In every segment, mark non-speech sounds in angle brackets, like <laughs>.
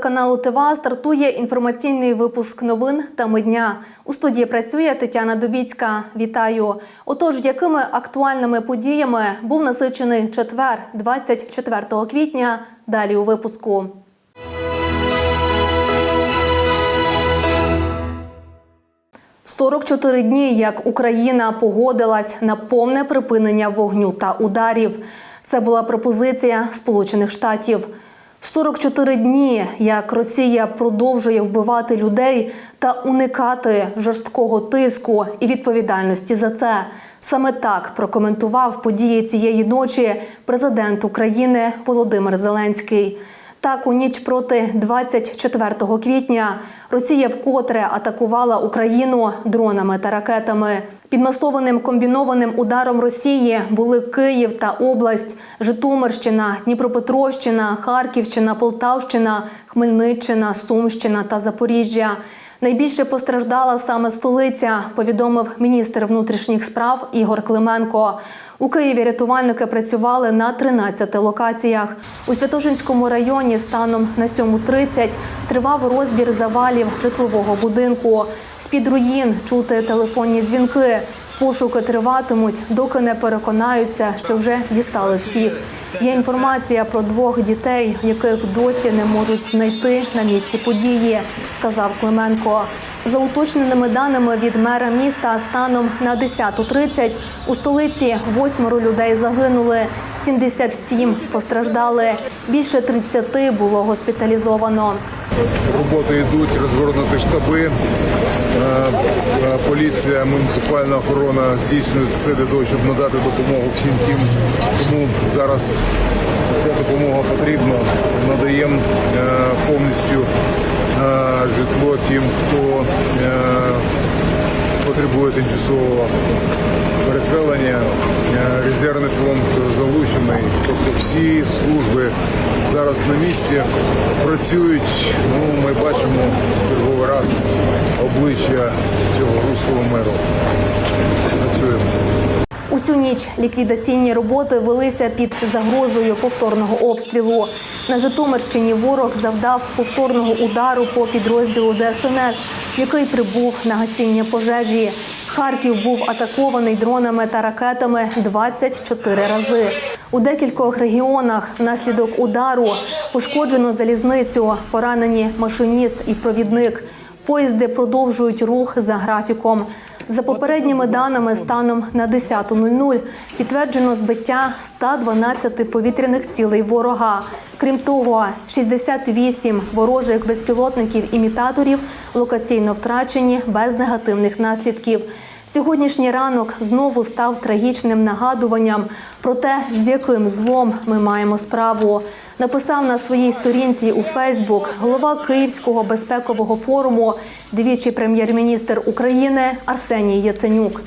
Телеканалу ТВА стартує інформаційний випуск новин та дня. У студії працює Тетяна Дубіцька. Вітаю. Отож, якими актуальними подіями був насичений четвер, 24 квітня. Далі у випуску. «44 дні, як Україна погодилась на повне припинення вогню та ударів. Це була пропозиція Сполучених Штатів. 44 дні, як Росія продовжує вбивати людей та уникати жорсткого тиску і відповідальності за це. Саме так прокоментував події цієї ночі президент України Володимир Зеленський. Так, у ніч проти 24 квітня Росія вкотре атакувала Україну дронами та ракетами. Підмасованим комбінованим ударом Росії були Київ та область, Житомирщина, Дніпропетровщина, Харківщина, Полтавщина, Хмельниччина, Сумщина та Запоріжжя. Найбільше постраждала саме столиця, повідомив міністр внутрішніх справ Ігор Клименко. У Києві рятувальники працювали на 13 локаціях. У Святошинському районі станом на 7.30 тривав розбір завалів житлового будинку. З-під руїн чути телефонні дзвінки. Пошуки триватимуть, доки не переконаються, що вже дістали всіх. Є інформація про двох дітей, яких досі не можуть знайти на місці події, сказав Клименко. За уточненими даними від мера міста, станом на 10.30 у столиці восьмеро людей загинули, 77 постраждали. Більше 30 було госпіталізовано. Роботи йдуть, розгорнуті штаби. Е, е, Поліція, муніципальна охорона здійснюють все для того, щоб надати допомогу всім тим, кому зараз ця допомога потрібна. Надаємо е, повністю житло тим, хто потребує тимчасового переселення. Е, Резервний фонд залучений. Тобто всі служби зараз на місці працюють. Ну, ми бачимо черговий раз обличчя цього руського меру. Працюємо. Усю ніч ліквідаційні роботи велися під загрозою повторного обстрілу. На Житомирщині ворог завдав повторного удару по підрозділу ДСНС, який прибув на гасіння пожежі. Харків був атакований дронами та ракетами 24 рази. У декількох регіонах внаслідок удару пошкоджено залізницю, поранені машиніст і провідник. Поїзди продовжують рух за графіком. За попередніми даними, станом на 10.00 підтверджено збиття 112 повітряних цілей ворога. Крім того, 68 ворожих безпілотників-імітаторів локаційно втрачені без негативних наслідків. Сьогоднішній ранок знову став трагічним нагадуванням про те, з яким злом ми маємо справу. Написав на своїй сторінці у Фейсбук голова Київського безпекового форуму, двічі прем'єр-міністр України Арсеній Яценюк.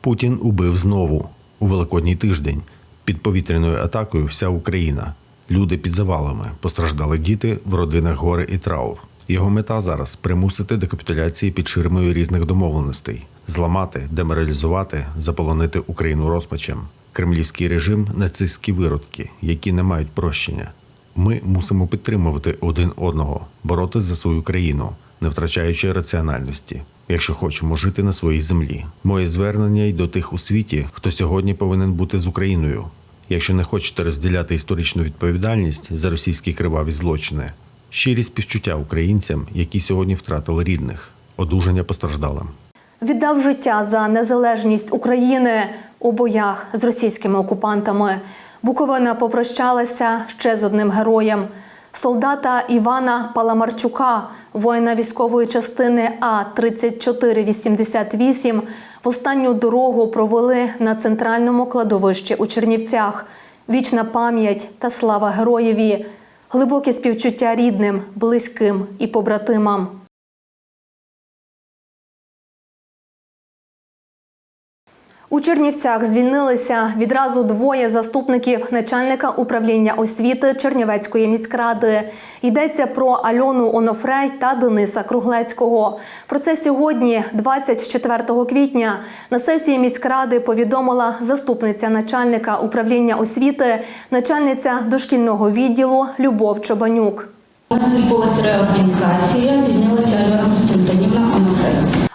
Путін убив знову у великодній тиждень. Під повітряною атакою вся Україна. Люди під завалами, постраждали діти в родинах горе і траур. Його мета зараз примусити до капітуляції під ширмою різних домовленостей, зламати, деморалізувати, заполонити Україну розпачем. Кремлівський режим нацистські виродки, які не мають прощення. Ми мусимо підтримувати один одного, боротись за свою країну, не втрачаючи раціональності, якщо хочемо жити на своїй землі. Моє звернення й до тих у світі, хто сьогодні повинен бути з Україною. Якщо не хочете розділяти історичну відповідальність за російські криваві злочини, щирі співчуття українцям, які сьогодні втратили рідних, одужання постраждалим. Віддав життя за незалежність України у боях з російськими окупантами. Буковина попрощалася ще з одним героєм. Солдата Івана Паламарчука, воїна військової частини А 3488 в останню дорогу провели на центральному кладовищі у Чернівцях. Вічна пам'ять та слава героєві, глибоке співчуття рідним, близьким і побратимам. У Чернівцях звільнилися відразу двоє заступників начальника управління освіти Чернівецької міськради. Йдеться про Альону Онофрей та Дениса Круглецького. Про це сьогодні, 24 квітня, на сесії міськради повідомила заступниця начальника управління освіти, начальниця дошкільного відділу Любов Чобанюк. У нас відбулася реорганізація, звільнилася Альона Онофрей.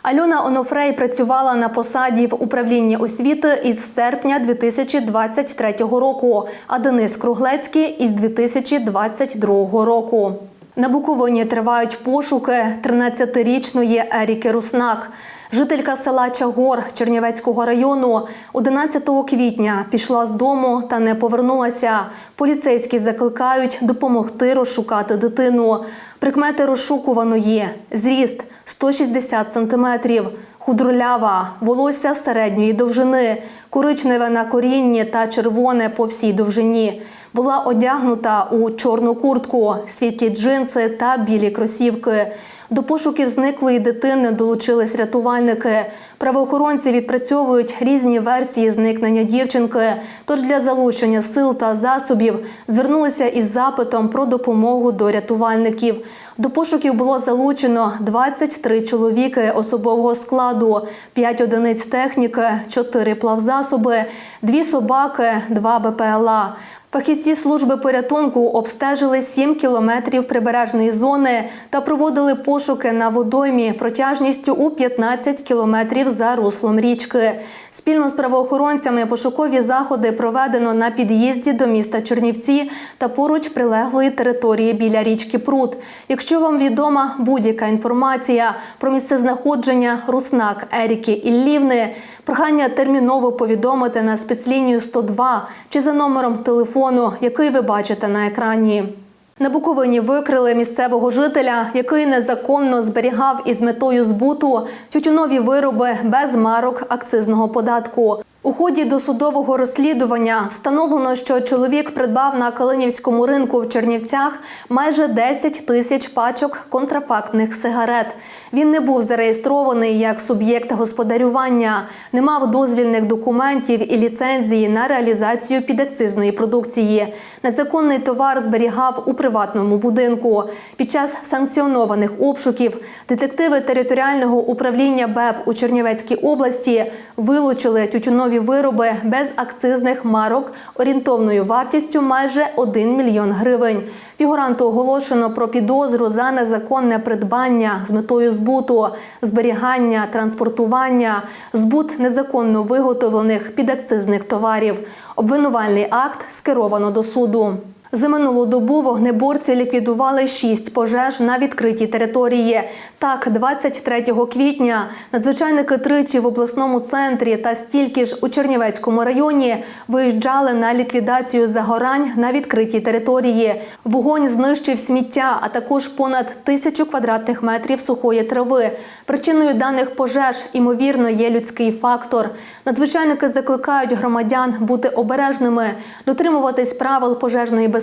Альона Онофрей працювала на посаді в управлінні освіти із серпня 2023 року, а Денис Круглецький із 2022 року. На Буковині тривають пошуки 13-річної Еріки Руснак. Жителька села Чагор Чернівецького району 11 квітня пішла з дому та не повернулася. Поліцейські закликають допомогти розшукати дитину. Прикмети розшукуваної зріст 160 сантиметрів, худролява, волосся середньої довжини, коричневе на корінні та червоне по всій довжині. Була одягнута у чорну куртку, світлі джинси та білі кросівки. До пошуків зниклої дитини долучились рятувальники. Правоохоронці відпрацьовують різні версії зникнення дівчинки. Тож для залучення сил та засобів звернулися із запитом про допомогу до рятувальників. До пошуків було залучено 23 чоловіки особового складу, 5 одиниць техніки, 4 плавзасоби, 2 собаки, 2 БПЛА. Фахівці служби порятунку обстежили 7 кілометрів прибережної зони та проводили пошуки на водоймі протяжністю у 15 кілометрів за руслом річки. Спільно з правоохоронцями пошукові заходи проведено на під'їзді до міста Чернівці та поруч прилеглої території біля річки Прут. Якщо вам відома будь-яка інформація про місцезнаходження Руснак Еріки Іллівни, прохання терміново повідомити на спецлінію 102 чи за номером телефону, який ви бачите на екрані. На Буковині викрили місцевого жителя, який незаконно зберігав із метою збуту тютюнові вироби без марок акцизного податку. У ході досудового розслідування встановлено, що чоловік придбав на Калинівському ринку в Чернівцях майже 10 тисяч пачок контрафактних сигарет. Він не був зареєстрований як суб'єкт господарювання, не мав дозвільних документів і ліцензії на реалізацію підакцизної продукції. Незаконний товар зберігав у приватному будинку. Під час санкціонованих обшуків детективи територіального управління БЕП у Чернівецькій області вилучили тютюнові вироби без акцизних марок орієнтовною вартістю майже 1 мільйон гривень. Фігуранту оголошено про підозру за незаконне придбання з метою збуту, зберігання, транспортування, збут незаконно виготовлених підакцизних товарів. Обвинувальний акт скеровано до суду. За минулу добу вогнеборці ліквідували шість пожеж на відкритій території. Так, 23 квітня надзвичайники тричі в обласному центрі та стільки ж у Чернівецькому районі виїжджали на ліквідацію загорань на відкритій території. Вогонь знищив сміття, а також понад тисячу квадратних метрів сухої трави. Причиною даних пожеж, ймовірно, є людський фактор. Надзвичайники закликають громадян бути обережними, дотримуватись правил пожежної безпеки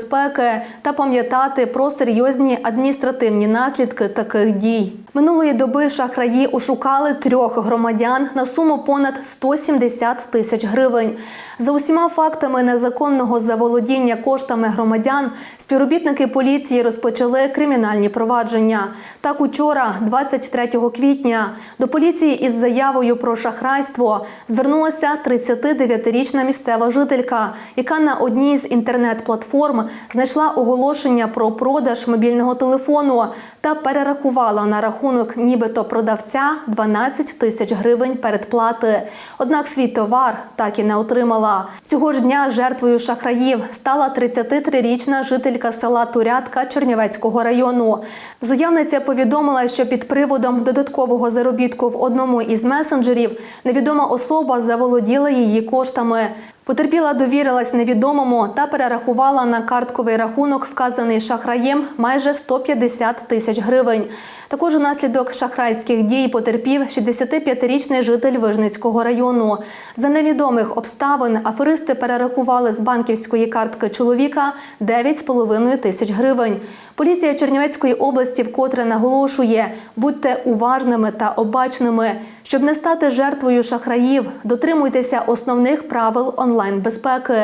та пам'ятати про серйозні адміністративні наслідки таких дій. Минулої доби шахраї ошукали трьох громадян на суму понад 170 тисяч гривень. За усіма фактами незаконного заволодіння коштами громадян співробітники поліції розпочали кримінальні провадження. Так, учора, 23 квітня, до поліції із заявою про шахрайство звернулася 39-річна місцева жителька, яка на одній з інтернет-платформ знайшла оголошення про продаж мобільного телефону та перерахувала на рахунок нібито продавця 12 тисяч гривень передплати. Однак свій товар так і не отримала. Цього ж дня жертвою шахраїв стала 33-річна жителька села Турятка Чернівецького району. Заявниця повідомила, що під приводом додаткового заробітку в одному із месенджерів невідома особа заволоділа її коштами. Потерпіла довірилась невідомому та перерахувала на картковий рахунок, вказаний шахраєм, майже 150 тисяч гривень. Також унаслідок шахрайських дій потерпів 65-річний житель Вижницького району. За невідомих обставин аферисти перерахували з банківської картки чоловіка 9,5 тисяч гривень. Поліція Чернівецької області вкотре наголошує: будьте уважними та обачними. Щоб не стати жертвою шахраїв, дотримуйтеся основних правил онлайн безпеки.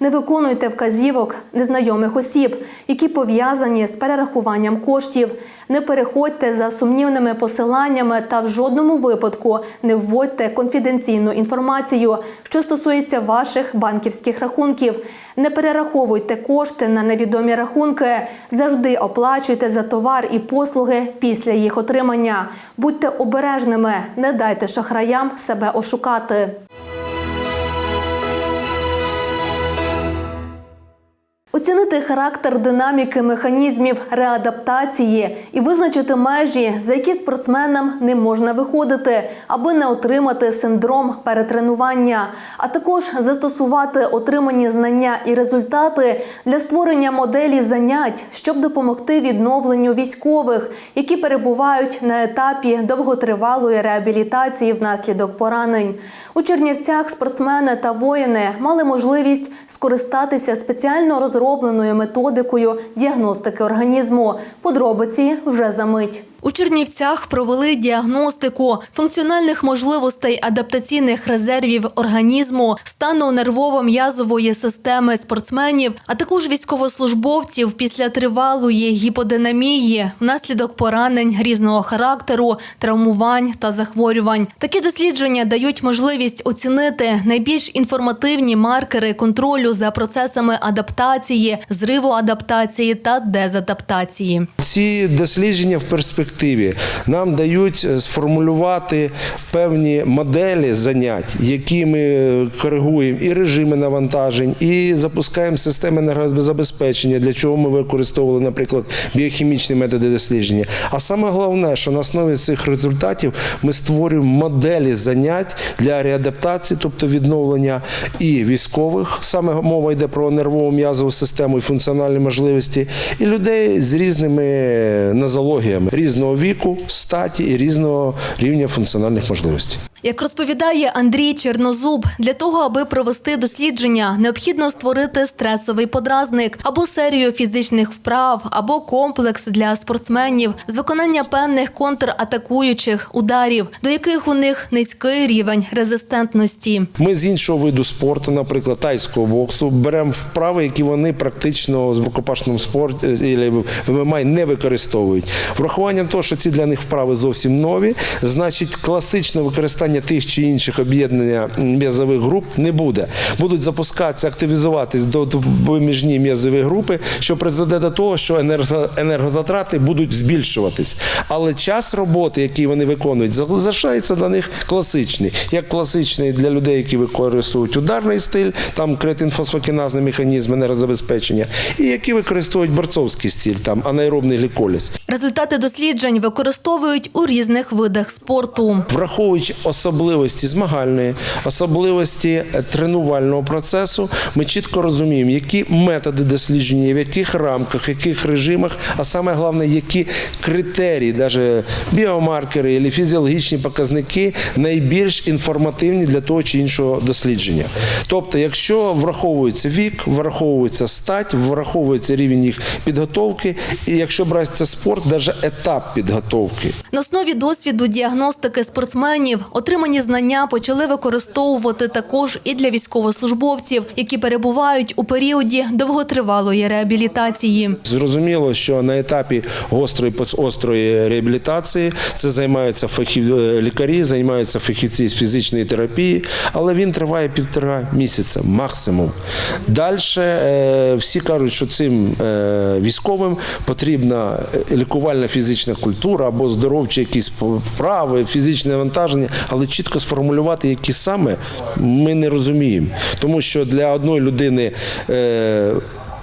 Не виконуйте вказівок незнайомих осіб, які пов'язані з перерахуванням коштів. Не переходьте за сумнівними посиланнями та в жодному випадку не вводьте конфіденційну інформацію, що стосується ваших банківських рахунків. Не перераховуйте кошти на невідомі рахунки. Завжди оплачуйте за товар і послуги після їх отримання. Будьте обережними, не дайте шахраям себе ошукати. Оцінити характер динаміки механізмів реадаптації і визначити межі, за які спортсменам не можна виходити, аби не отримати синдром перетренування, а також застосувати отримані знання і результати для створення моделі занять, щоб допомогти відновленню військових, які перебувають на етапі довготривалої реабілітації внаслідок поранень. У Чернівцях спортсмени та воїни мали можливість скористатися спеціально розробленою методикою діагностики організму. Подробиці вже за мить. У Чернівцях провели діагностику функціональних можливостей адаптаційних резервів організму, стану нервово-м'язової системи спортсменів, а також військовослужбовців після тривалої гіподинамії внаслідок поранень різного характеру, травмувань та захворювань. Такі дослідження дають можливість оцінити найбільш інформативні маркери контролю за процесами адаптації, зриву адаптації та дезадаптації. Ці дослідження в перспективі нам дають е, сформулювати певні моделі занять, які ми коригуємо і режими навантажень, і запускаємо системи енергозабезпечення, для чого ми використовували, наприклад, біохімічні методи дослідження. А саме головне, що на основі цих результатів ми створюємо моделі занять для реадаптації, тобто відновлення і військових, саме мова йде про нервово м'язову систему і функціональні можливості, і людей з різними нозологіями різного віку, статі і різного рівня функціональних можливостей. Як розповідає Андрій Чернозуб, для того, аби провести дослідження, необхідно створити стресовий подразник або серію фізичних вправ, або комплекс для спортсменів з виконання певних контратакуючих ударів, до яких у них низький рівень резистентності. Ми з іншого виду спорту, наприклад, тайського боксу, беремо вправи, які вони практично в рукопашному спорті е, в ММА не використовують. Врахуванням того, що ці для них вправи зовсім нові, значить класичне використання тих чи інших об'єднання м'язових груп не буде. Будуть запускатися, активізуватись до допоміжні м'язові групи, що призведе до того, що енерго- енергозатрати будуть збільшуватись. Але час роботи, який вони виконують, залишається для них класичний. Як класичний для людей, які використовують ударний стиль, там кретин-фосфокіназний механізм енергозабезпечення, і які використовують борцовський стиль, там анаеробний гліколіз. Результати досліджень використовують у різних видах спорту. Враховуючи особливості змагальної, особливості е, тренувального процесу, ми чітко розуміємо, які методи дослідження, в яких рамках, в яких режимах, а саме головне, які критерії, навіть біомаркери або фізіологічні показники найбільш інформативні для того чи іншого дослідження. Тобто, якщо враховується вік, враховується стать, враховується рівень їх підготовки, і якщо брати спорт, навіть етап підготовки. На основі досвіду діагностики спортсменів отримані знання почали використовувати також і для військовослужбовців, які перебувають у періоді довготривалої реабілітації. Зрозуміло, що на етапі гострої посострої реабілітації це займаються фахів е, лікарі, займаються фахівці з фізичної терапії, але він триває півтора місяця максимум. Далі всі кажуть, що цим е, військовим потрібна е, лікувальна фізична культура або здоровчі якісь вправи, фізичне навантаження, але чітко сформулювати, які саме ми не розуміємо, тому що для одної людини. Е,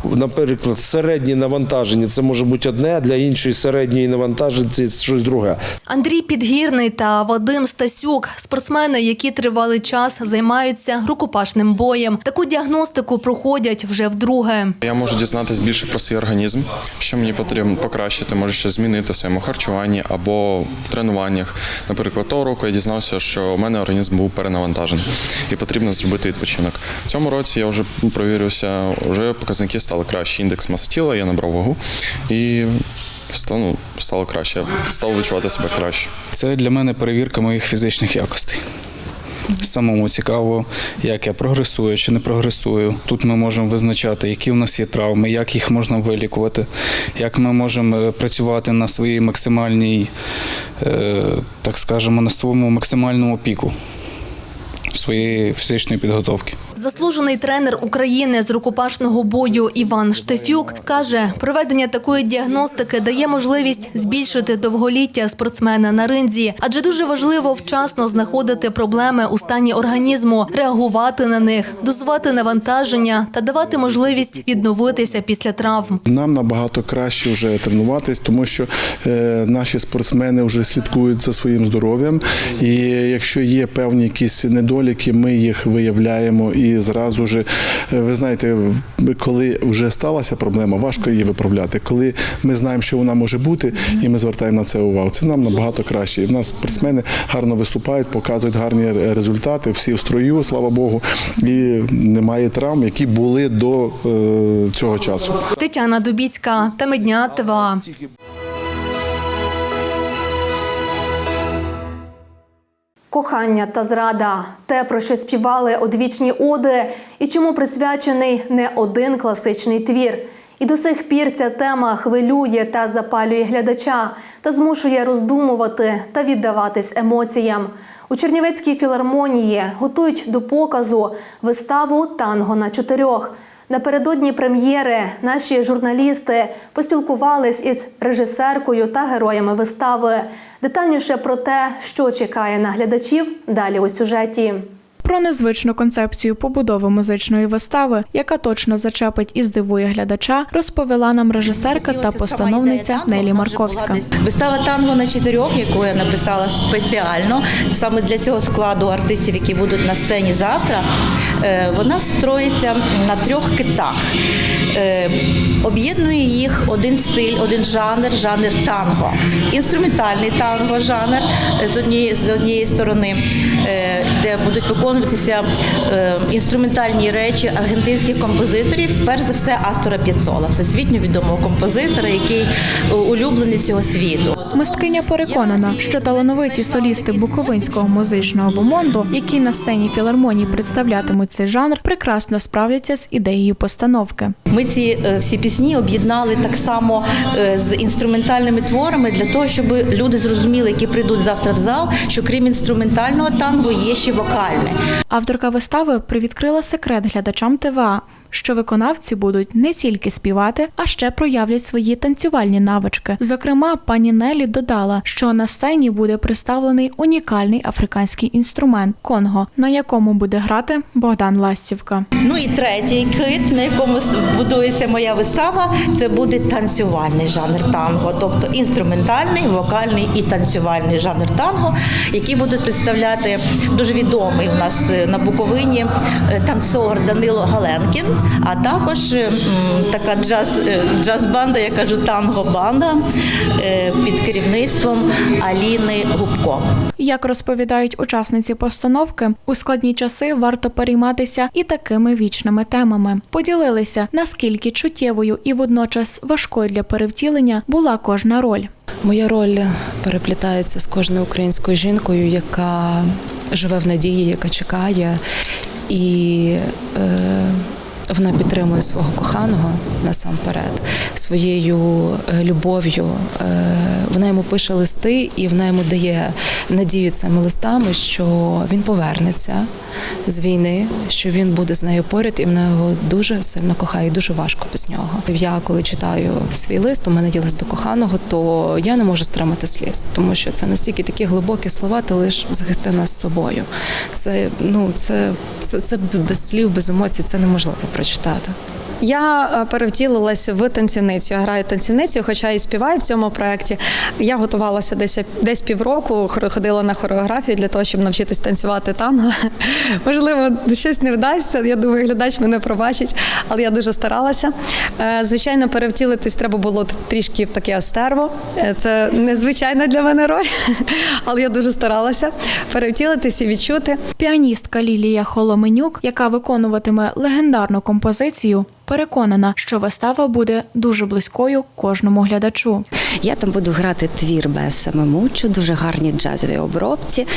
Наприклад, середнє навантаження це може бути одне, а для іншої середньої навантаження це щось друге. Андрій Підгірний та Вадим Стасюк спортсмени, які тривалий час займаються рукопашним боєм. Таку діагностику проходять вже вдруге. Я можу дізнатися більше про свій організм, що мені потрібно покращити, може щось змінити в своєму харчуванні або в тренуваннях. Наприклад, того року я дізнався, що у мене організм був перенавантажений і потрібно зробити відпочинок. В цьому році я вже провірився, вже показники стали кращі. Індекс маси тіла, я набрав вагу і стало, стало краще. Я став відчувати себе краще. Це для мене перевірка моїх фізичних якостей. Самому цікаво, як я прогресую чи не прогресую. Тут ми можемо визначати, які в нас є травми, як їх можна вилікувати, як ми можемо е, працювати на своїй максимальній, е, так скажемо, на своєму максимальному піку своєї фізичної підготовки. Заслужений тренер України з рукопашного бою Іван Штефюк каже, проведення такої діагностики дає можливість збільшити довголіття спортсмена на ринзі, адже дуже важливо вчасно знаходити проблеми у стані організму, реагувати на них, дозувати навантаження та давати можливість відновитися після травм. Нам набагато краще вже тренуватись, тому що е, наші спортсмени вже слідкують за своїм здоров'ям. І якщо є певні якісь недоліки, ми їх виявляємо зразу ж, е, ви знаєте, коли вже сталася проблема, важко її виправляти. Коли ми знаємо, що вона може бути, і ми звертаємо на це увагу, це нам набагато краще. І в нас спортсмени гарно виступають, показують гарні результати, всі в строю, слава Богу, і немає травм, які були до е, цього часу. Тетяна Дубіцька та Медня ТВА. Кохання та зрада те, про що співали одвічні оди, і чому присвячений не один класичний твір. І до сих пір ця тема хвилює та запалює глядача та змушує роздумувати та віддаватись емоціям. У Чернівецькій філармонії готують до показу виставу Танго на чотирьох. Напередодні прем'єри наші журналісти поспілкувались із режисеркою та героями вистави. Детальніше про те, що чекає на глядачів, далі у сюжеті. Про незвичну концепцію побудови музичної вистави, яка точно зачепить і здивує глядача, розповіла нам режисерка та постановниця Нелі Марковська. Вистава танго на чотирьох, яку я написала спеціально саме для цього складу артистів, які будуть на сцені завтра. е, Вона строїться на трьох китах. Е, Об'єднує їх один стиль, один жанр, жанр танго. Інструментальний танго жанр е, з однієї з однієї сторони, де будуть виконуватися е, інструментальні речі аргентинських композиторів, перш за все Астора П'єцола, всесвітньо відомого композитора, який улюблений всього світу. Мисткиня переконана, що талановиті солісти Буковинського музичного бомонду, які на сцені філармонії представлятимуть цей жанр, прекрасно справляться з ідеєю постановки. Ми ці е, всі пісні об'єднали так само е, з інструментальними творами для того, щоб люди зрозуміли, які прийдуть завтра в зал, що крім інструментального танго є ще вокальне. Авторка вистави привідкрила секрет глядачам ТВА, що виконавці будуть не тільки співати, а ще проявлять свої танцювальні навички. Зокрема, пані Нелі додала, що на сцені буде представлений унікальний африканський інструмент конго, на якому буде грати Богдан Ластівка. Ну і третій кит, на якому будується моя вистава, це буде танцювальний жанр танго, тобто інструментальний, вокальний і танцювальний жанр танго, які будуть представляти дуже відомий у нас е, на Буковині е, танцор Данило Галенкін, а також е, така джаз, е, джаз-банда, я кажу танго-банда е, під керівництвом Аліни Губко. Як розповідають учасниці постановки, у складні часи варто перейматися і такими вічними темами. Поділилися, наскільки чуттєвою і водночас важкою для перевтілення була кожна роль. Моя роль переплітається з кожною українською жінкою, яка живе в надії, яка чекає, і е, вона підтримує свого коханого насамперед своєю е, любов'ю. Е, вона йому пише листи, і вона йому дає надію цими листами, що він повернеться з війни, що він буде з нею поряд, і вона його дуже сильно кохає, дуже важко без нього. Я коли читаю свій лист, у мене є лист до коханого, то я не можу стримати сліз, тому що це настільки такі глибокі слова, ти лиш захисти нас собою. Це ну це, це, це без слів, без емоцій, це неможливо прочитати. Я е, перевтілилася в танцівницю. Я граю танцівницю, хоча і співаю в цьому проєкті. Я готувалася десь десь півроку, ходила на хореографію для того, щоб навчитись танцювати танго. <laughs> Можливо, щось не вдасться. Я думаю, глядач мене пробачить, але я дуже старалася. Е, Звичайно, перевтілитись треба було трішки в таке астерво. Е, Це незвичайна для мене роль, <laughs> але я дуже старалася перевтілитись і відчути. Піаністка Лілія Холоменюк, яка виконуватиме легендарну композицію, переконана, що вистава буде дуже близькою кожному глядачу. Я там буду грати твір без самомучу, дуже гарні джазові обробці.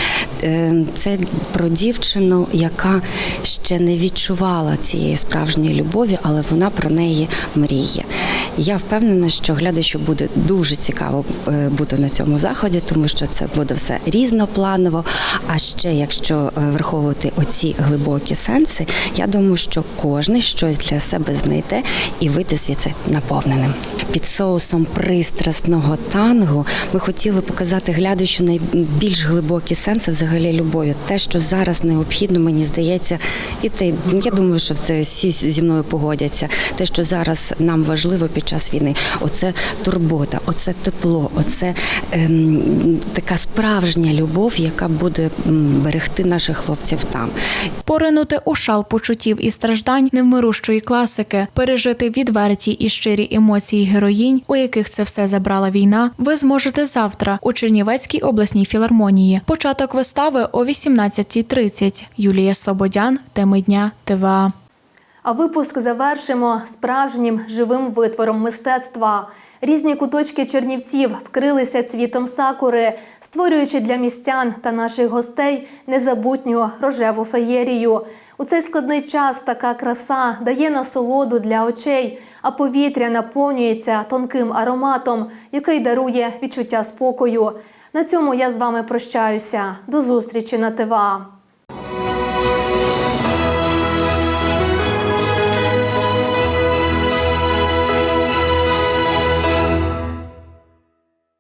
Е, Це про дівчину, яка ще не відчувала цієї справжньої любові, але вона про неї мріє. Я впевнена, що глядачу буде дуже цікаво е, бути на цьому заході, тому що це буде все різнопланово. А ще якщо е, враховувати оці глибокі сенси, я думаю, що кожен щось для себе знайде і вийти звідси наповненим. Під соусом пристрасного тангу ми хотіли показати глядачу найбільш глибокі сенси взагалі любові. Те, що зараз необхідно, мені здається, і це я думаю, що це всі зі мною погодяться. Те, що зараз нам важливо під час війни, оце турбота, оце тепло, оце ем, така справжня любов, яка буде берегти наших хлопців там. Поринути у шал почуттів і страждань невмирущої класики, пережити відверті і щирі емоції героїнь, у яких це все забрала війна, ви зможете завтра у Чернівецькій обласній філармонії. Початок вистави о 18.30. Юлія Слободян, теми дня ТВА. А випуск завершимо справжнім живим витвором мистецтва. Різні куточки Чернівців вкрилися цвітом сакури, створюючи для містян та наших гостей незабутню рожеву феєрію. У цей складний час така краса дає насолоду для очей, а повітря наповнюється тонким ароматом, який дарує відчуття спокою. На цьому я з вами прощаюся. До зустрічі на ТВА.